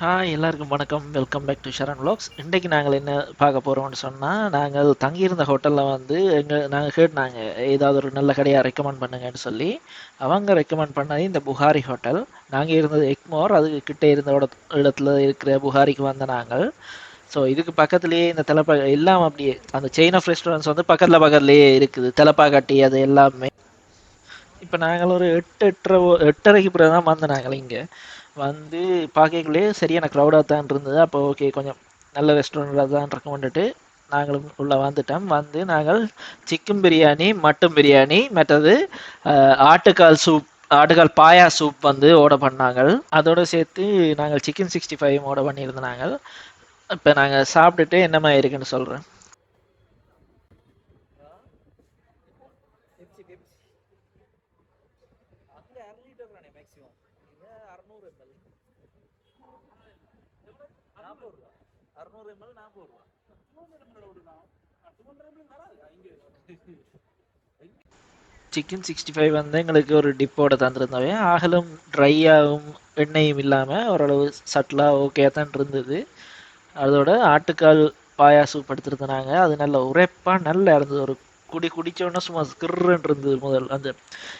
Hi எல்லாருக்கும் வணக்கம். Welcome back to Sharan vlogs இன்றைக்கு நாங்கள் என்ன பார்க்க போகிறோம்னு சொன்னால் நாங்கள் தங்கியிருந்த ஹோட்டலில் வந்து எங்கள் நாங்கள் கேட்டாங்க ஏதாவது ஒரு நல்ல கடையாக ரெக்கமெண்ட் பண்ணுங்கன்னு சொல்லி அவங்க ரெக்கமெண்ட் பண்ணது இந்த புகாரி ஹோட்டல் நாங்கள் இருந்தது எக்மோர் அதுக்கு கிட்டே இருந்த இடத்துல இருக்கிற புகாரிக்கு வந்த நாங்கள். ஸோ இதுக்கு பக்கத்துலேயே இந்த தலைப்பா எல்லாம் அப்படியே அந்த செயின் ஆஃப் ரெஸ்டாரண்ட்ஸ் வந்து பக்கத்தில் பக்கத்துலேயே இருக்குது. தலைப்பாக்கட்டி அது எல்லாமே. இப்போ நாங்கள் ஒரு எட்டு எட்டரை எட்டரைக்கு பிறகு தான் வந்தோம் நாங்கள் இங்கே. வந்து பார்க்கக்குள்ளே சரியான க்ரௌடாக தான் இருந்தது. அப்போ ஓகே கொஞ்சம் நல்ல ரெஸ்டாரண்ட்டாக தான் ரெக்கமெண்டுட்டு நாங்களும் உள்ளே வந்துட்டோம். வந்து நாங்கள் சிக்கன் பிரியாணி மட்டன் பிரியாணி மற்றது ஆட்டுக்கால் சூப் ஆட்டுக்கால் பாயா சூப் வந்து ஆர்டர் பண்ணாங்க அதோடு சேர்த்து நாங்கள் சிக்கன் சிக்ஸ்டி ஃபைவ் ஆர்டர் பண்ணியிருந்தாங்க இப்போ நாங்கள் சாப்பிட்டுட்டு என்னமா இருக்குன்னு சொல்கிறேன் சிக்கன் சிக்ஸ்டி ஃபைவ் வந்து எங்களுக்கு ஒரு டிப்போட தந்திருந்தாவே ஆகலும் ட்ரையாகவும் எண்ணெயும் இல்லாமல் ஓரளவு சட்டிலாக ஓகே தான் இருந்தது. அதோட ஆட்டுக்கால் பாயா படுத்திருந்தாங்க அது நல்ல உரைப்பாக நல்லா இருந்தது. ஒரு குடி குடித்தோடனே சும்மா கிர்ன்னு இருந்தது முதல். அந்த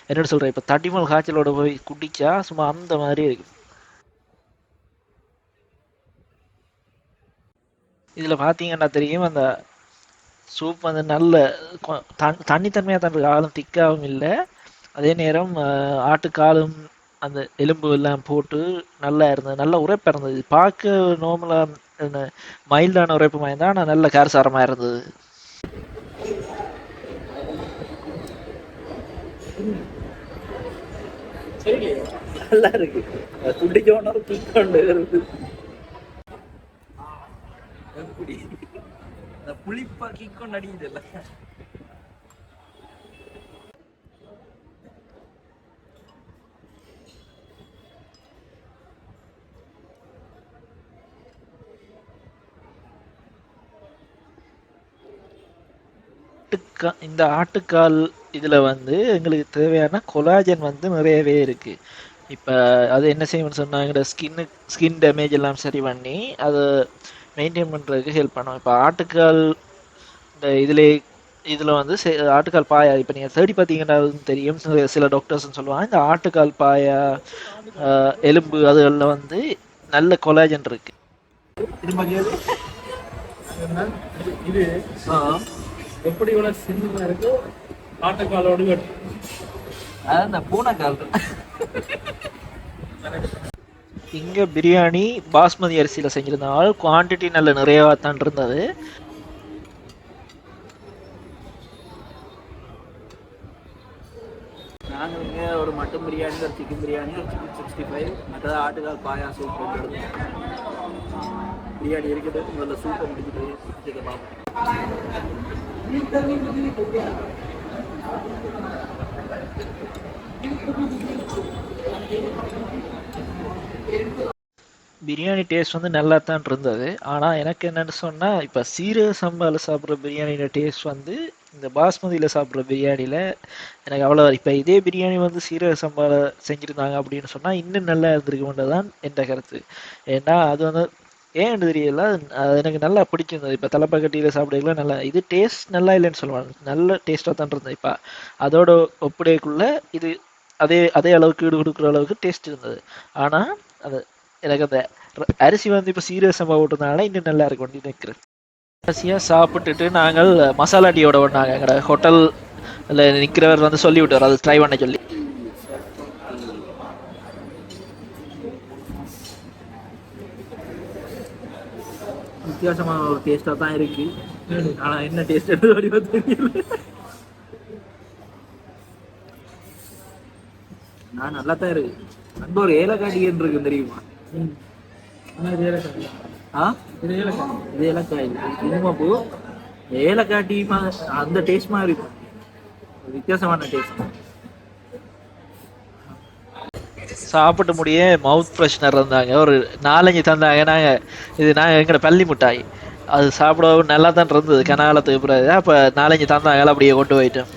என்னென்னு சொல்கிறேன் இப்போ தடிமல் காய்ச்சலோட போய் குடிச்சா சும்மா அந்த மாதிரி இருக்கு. இதில் பார்த்தீங்கன்னா தெரியும் அந்த சூப் வந்து நல்ல கொ- தண் தான் இருக்குது ஆளும் திக்காகவும் இல்லை. அதே நேரம் அஹ், ஆட்டுக்காலும் அந்த எலும்பு எல்லாம் போட்டு நல்லா இருந்தது. நல்ல உரைப்பாக இருந்தது. பார்க்க நார்மலாக மைல்டான உரைப்பு மாதிரி தான் ஆனால் நல்ல காரசாரமாக இருந்தது. நல்லா இருக்கு துடிக்கோன்னு ஒரு கிக்கொண்டு இருக்கு எப்படி அந்த புளிப்பா கிக்கொண்டு அடிக்குதுல்ல. ஆட்டுக்கா இந்த ஆட்டுக்கால் இதில் வந்து எங்களுக்கு தேவையான கொலாஜன் வந்து நிறையவே இருக்குது இப்போ அது என்ன செய்யணும்னு சொன்னால் எங்களோட ஸ்கின்னு ஸ்கின் டேமேஜ் எல்லாம் சரி பண்ணி அதை மெயின்டைன் பண்ணுறதுக்கு ஹெல்ப் பண்ணும் இப்போ ஆட்டுக்கால் இந்த இதிலே இதில் வந்து ஆட்டுக்கால் பாயா இப்போ நீங்கள் தேடி பார்த்தீங்கன்னா தெரியும். சில- டாக்டர்ஸ்னு சொல்லுவாங்க. இந்த ஆட்டுக்கால் பாயா எலும்பு அதுகளில் வந்து நல்ல கொலாஜன் இருக்குது இது எப்படி இவ்வளவு சின்னதா இருக்கு ஆட்டுக்காலோடு வெட்டு அதான் இந்த பூனைக்கால் இங்கே பிரியாணி பாஸ்மதி அரிசியில் செஞ்சிருந்தால் குவாண்டிட்டி நல்ல நிறையவா தான் இருந்தது. நாங்கள் இங்கே ஒரு மட்டன் பிரியாணி ஒரு சிக்கன் பிரியாணி ஒரு சிக்கன் சிக்ஸ்டி ஃபைவ் மற்றது ஆட்டுக்கால் பாயா சூப் எடுத்தோம் பிரியாணி இருக்குது முதல்ல சூப்பை முடிச்சுட்டு பார்ப்போம். பிரியாணி டேஸ்ட் வந்து நல்லா தான் இருந்தது. ஆனால் எனக்கு என்னன்னு சொன்னால் இப்போ சீரக சம்பாவில் சாப்பிட்ற பிரியாணியோட டேஸ்ட் வந்து இந்த பாஸ்மதியில் சாப்பிட்ற பிரியாணியில் எனக்கு அவ்வளோ இப்போ இதே பிரியாணி வந்து சீரக சம்பாவில் செஞ்சுருந்தாங்க அப்படின்னு சொன்னால் இன்னும் நல்லா இருந்திருக்கும்ன்றது தான் என்ற கருத்து. ஏன்னா அது வந்து ஏன்னு தெரியல? அது எனக்கு நல்லா பிடிச்சிருந்தது இப்போ தலைப்பக்கட்டியில் சாப்பிடக்குள்ள நல்லா இது டேஸ்ட் நல்லா இல்லைன்னு சொல்லுவாங்க. நல்ல டேஸ்ட்டாக தான் இருந்தது. இப்போ அதோட ஒப்படைக்குள்ள இது அதே அதே அளவுக்கு ஈடு கொடுக்குற அளவுக்கு டேஸ்ட் இருந்தது. ஆனால் அது எனக்கு அந்த அரிசி வந்து இப்போ சீரியஸ் சம்பா போட்டதுனால இன்னும் நல்லா இருக்கும். நினைக்கிறேன். அரிசியாக சாப்பிட்டுட்டு நாங்கள் மசாலா டீயோட ஒன்றாங்க எங்களோட இல்லை நிற்கிறவர் வந்து சொல்லி விட்டார் அது ட்ரை பண்ண சொல்லி. வித்தியாசமான ஒரு டேஸ்ட்டாக தான் இருக்கு. ஆனால் என்ன டேஸ்ட் எடுத்து வடிவா தெரியல. நான் நல்லா தான் இருக்கு. அங்க ஒரு ஏலக்காய் டீன்னு இருக்கு தெரியுமா? ஆ? இது ஏலக்காய். குங்குமப்பூ ஏலக்காய். அந்த டேஸ்ட் மாதிரி இருக்கும் வித்தியாசமான டேஸ்ட் சாப்பிட்டு முடிய மவுத் ஃப்ரெஷ்னர் இருந்தாங்க. ஒரு நாலஞ்சு தந்தாங்க. நாங்கள் இது நாங்கள் எங்கட பள்ளி மிட்டாய். அது சாப்பிடவும் நல்லா தான் இருந்தது. கனாலத்துக்கு பிறகு அப்போ நாலஞ்சு தந்தாங்க அப்படியே கொண்டு போயிட்டோம்.